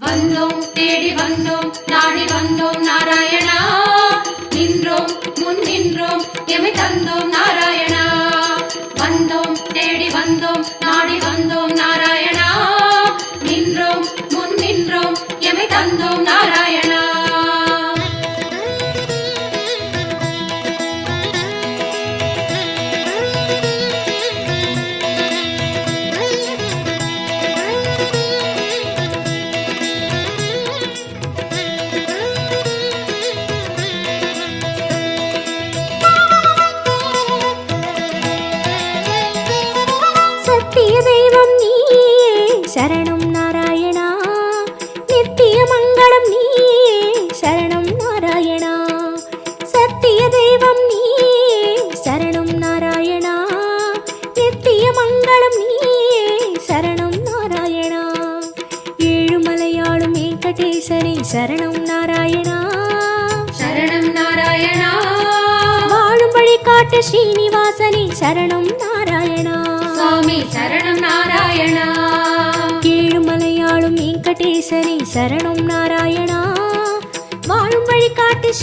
வந்தோம் தேடி வந்தோம் நாடி வந்தோம் நாராயணா. நின்றோம் முன் நின்றோம் எமை தந்தோம் நாராயணா. வந்தோம் தேடி வந்தோம் நாடி வந்தோம் நாராயணா. நின்றோம் முன் நின்றோம் எமை தந்தோம் நாராயணா. சரணம் நாராயணா. நித்திய மங்களம் நீயே. சரணம் நாராயணா. சத்திய தெய்வம் நீயே. சரணம் நாராயணா. நித்திய மங்களம் நீயே. சரணம் நாராயணா. ஏழுமலையாளும் வெங்கடேசனே சரணம் நாராயணா. சரணம் நாராயணா. வாழும் வழி காட்டு ஸ்ரீனிவாசனே சரணம் நாராயணா. சுவாமி சரணம் நாராயணா. சரணம் நாராயணா. வாழும் வழி காட்டு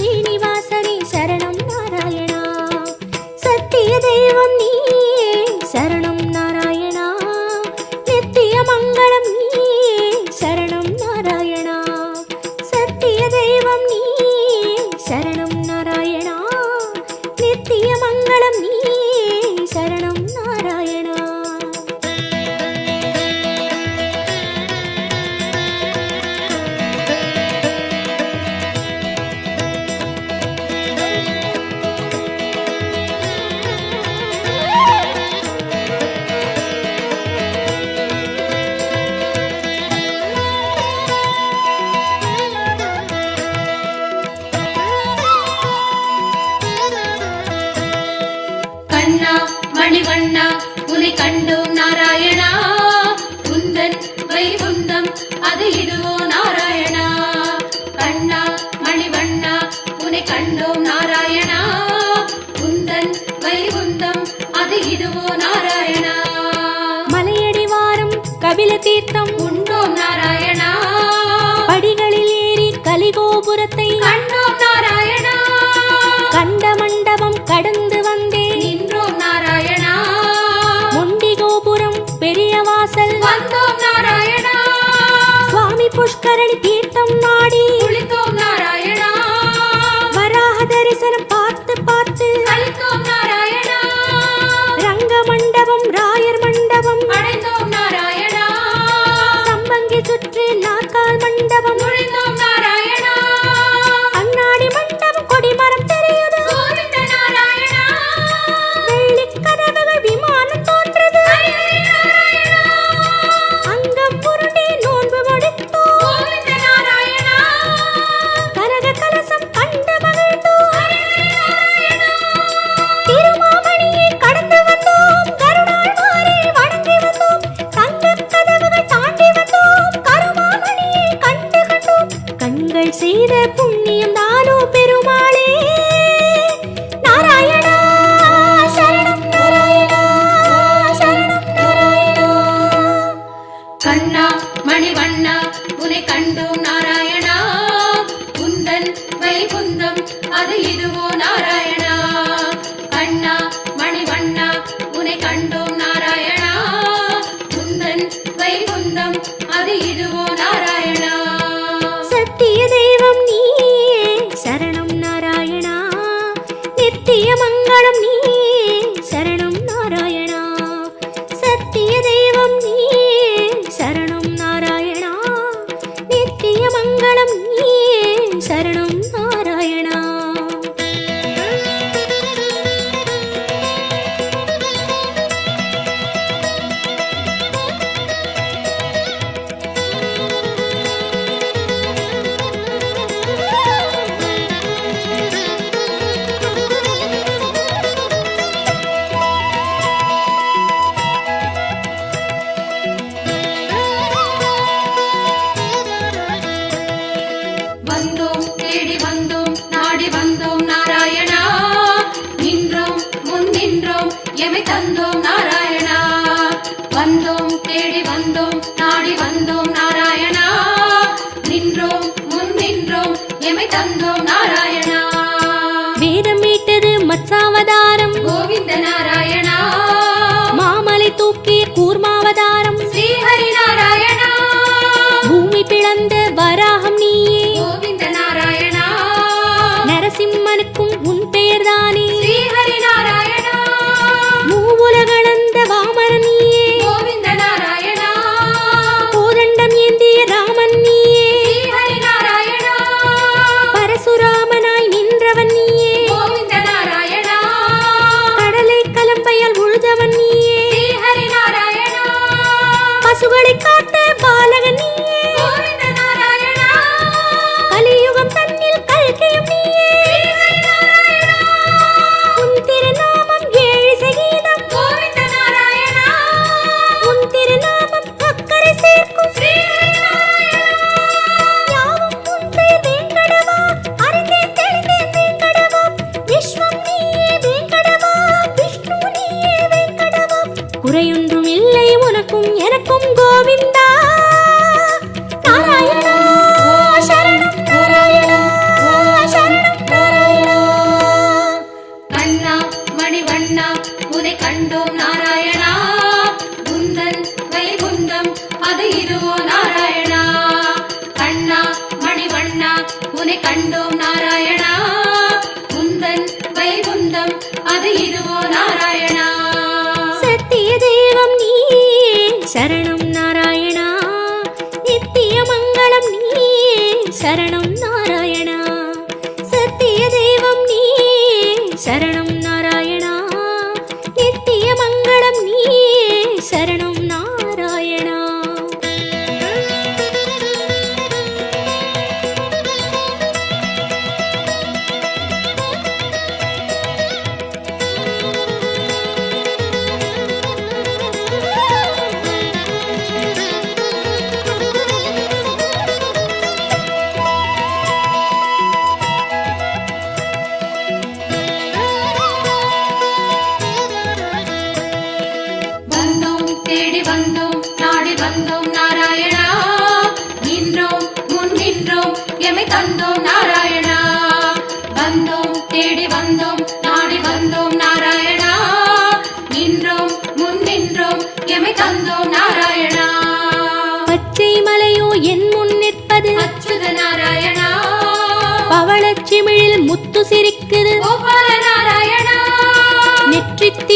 கண்டோம் நாராயணா. உந்தன் வைகுந்தம் அது இதுவோ நாராயணா. கண்ணா மணிவண்ணா உனை கண்டோம் நாராயணா. உந்தன் வைகுந்தம் அது இதுவோ நாராயணா. மலையடிவாரம் கபில தீர்த்தம் புஷ்கரணி தீர்த்தம் நரசிம்மனுக்கும் உன் பெயர்தானே?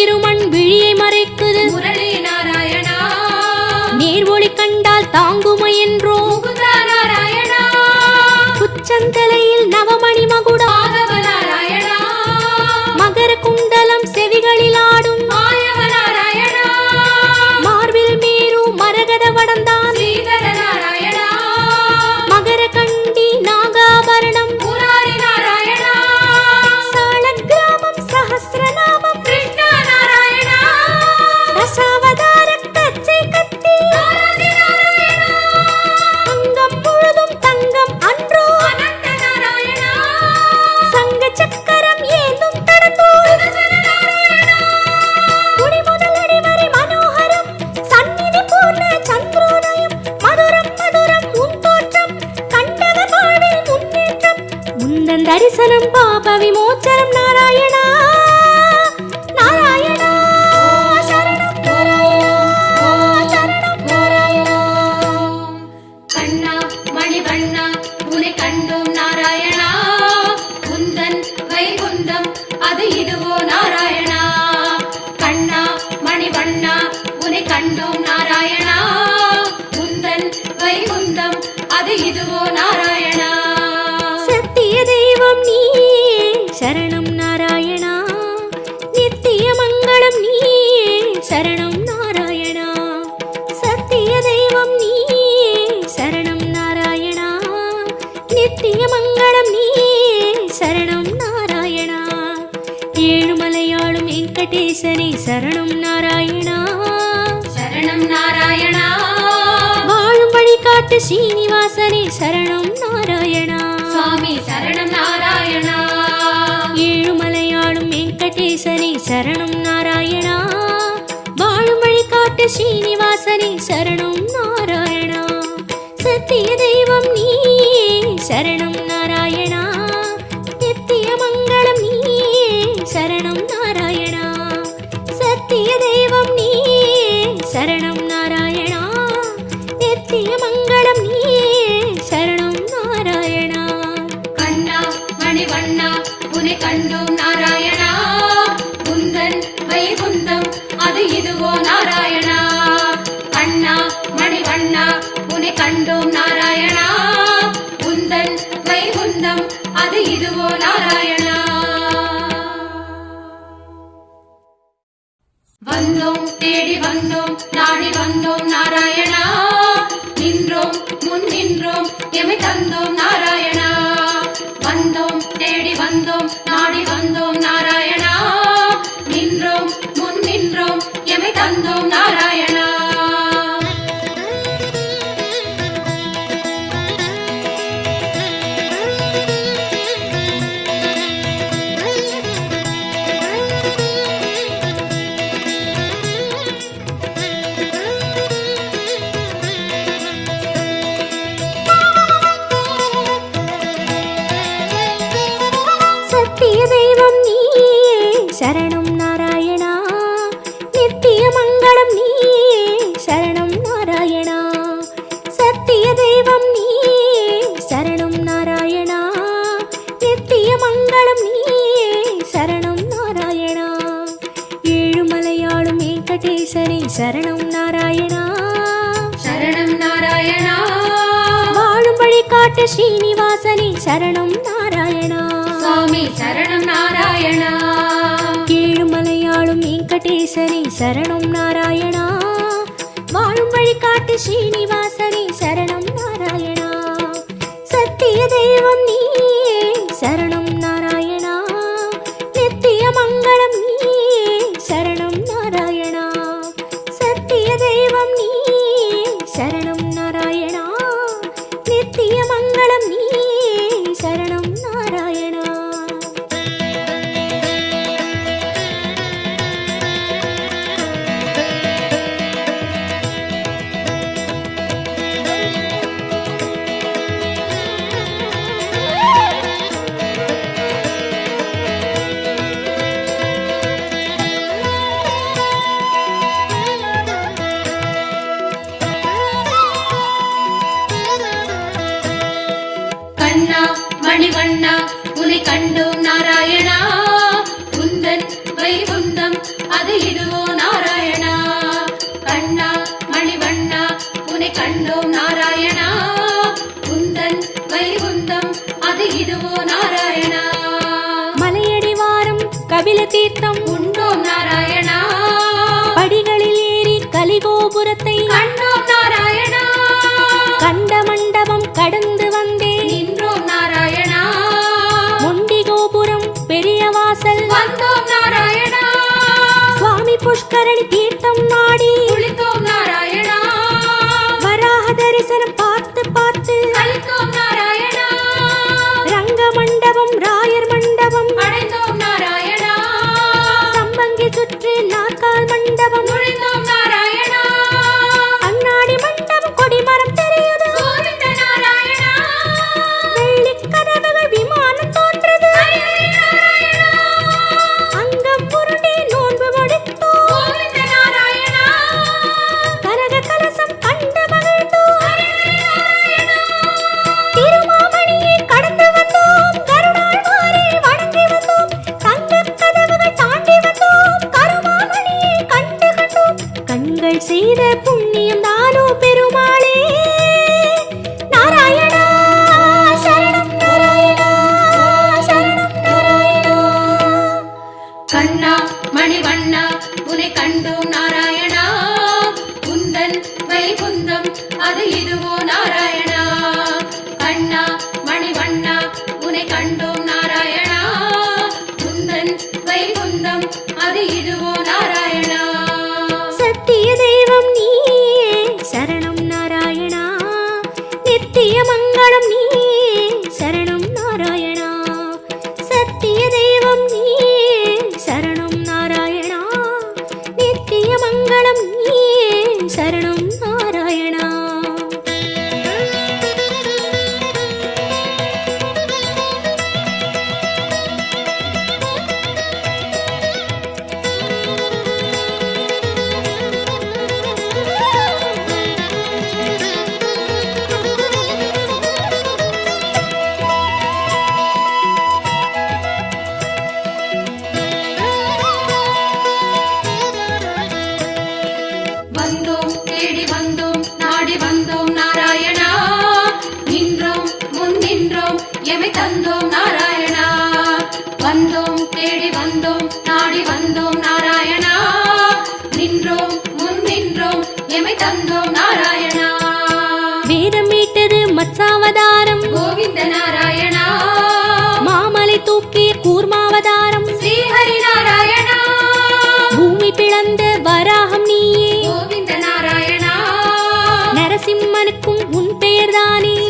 திருமண் விழியை மறை சரணம் நாராயணா. வாழும் வழி காட்டு ஸ்ரீனிவாசனே சரணம் நாராயணா. சத்திய தெய்வம் நீயே சரணம் வந்தோம் தேடி வந்தோம் நாடி வந்தோம் நாராயணா. நின்றோம் முன் நின்றோம் எமை தந்தோம் நாராயணா. வந்தோம் தேடி வந்தோம் நாடி வந்தோம் நாராயணா. நின்றோம் முன் நின்றோம் எமை தந்தோம் நாராயணா. சரணம் நாராயணா. நித்திய மங்களம் நீயே. சரணம் நாராயணா. சத்திய தெய்வம் நீயே. சரணம் நாராயணா. நித்திய மங்களம் நீயே. சரணம் நாராயணா. ஏழுமலையாளும் வெங்கடேசனே சரணம் நாராயணா. சரணம் நாராயணா. வாழும் வழிகாட்டு ஸ்ரீனிவாசனே சரணம் நாராயணா. சுவாமி சரணம் நாராயணா. சரணம் நாராயணா. வாழும் வழிகாட்டு சீனிவா கண்டோம் நாராயணா குந்தன் வைகுந்தம் அது இதுவோ நாராயணா. கண்ணா மணிவண்ணா உனை கண்டோம் நாராயணா. குந்தன் வைகுந்தம் அது இதுவோ நாராயணா. மலையடிவாரம் கபில தீர்த்தம் சுவாமி புஷ்கரணி தீர்த்தம் அம்மனுக்கும் உன் பெயர்தானே?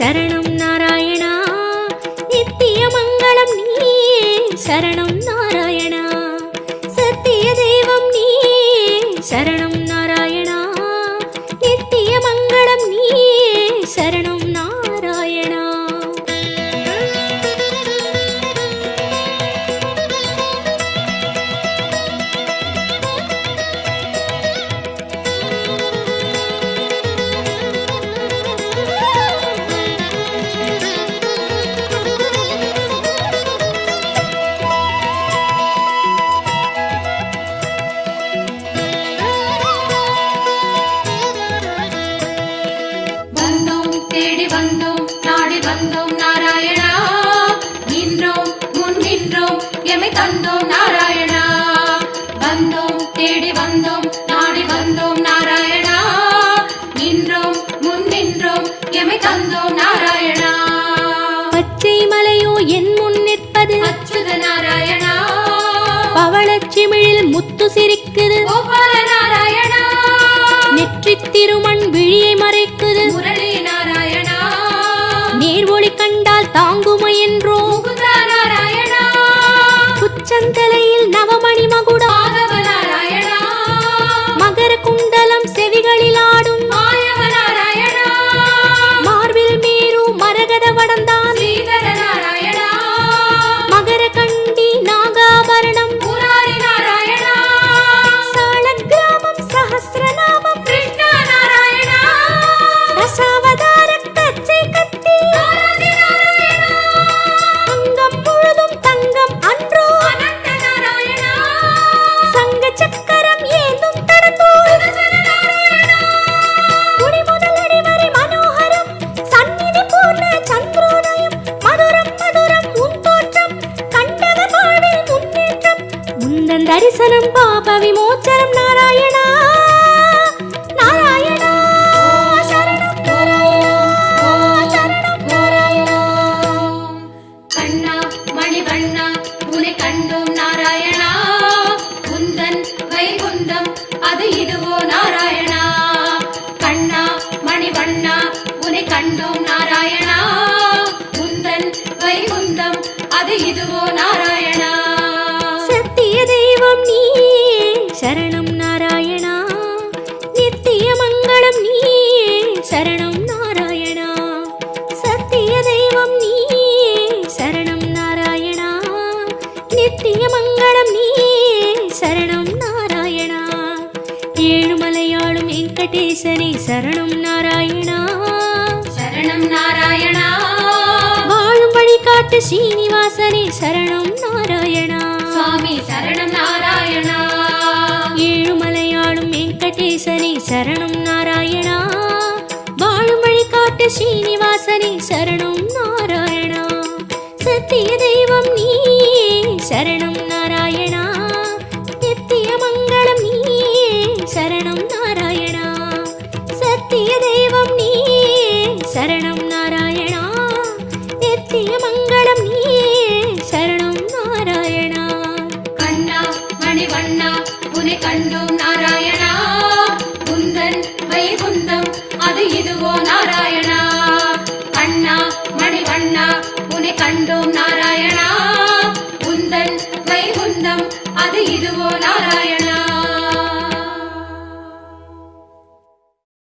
சரணம் நாராயணா. நித்திய மங்களம் நீயே சரணம் திருமண் விழியை ஸ்ரீனிவாசனே சரணம் நாராயணா சுவாமி சரணம் நாராயணா ஏழுமலையாளும் வெங்கடேசனே சரணம் நாராயணா வாழும் வழிகாட்டு ஸ்ரீனிவாசனே சரணம் நாராயணா சத்திய தெய்வம் நீயே சரணம்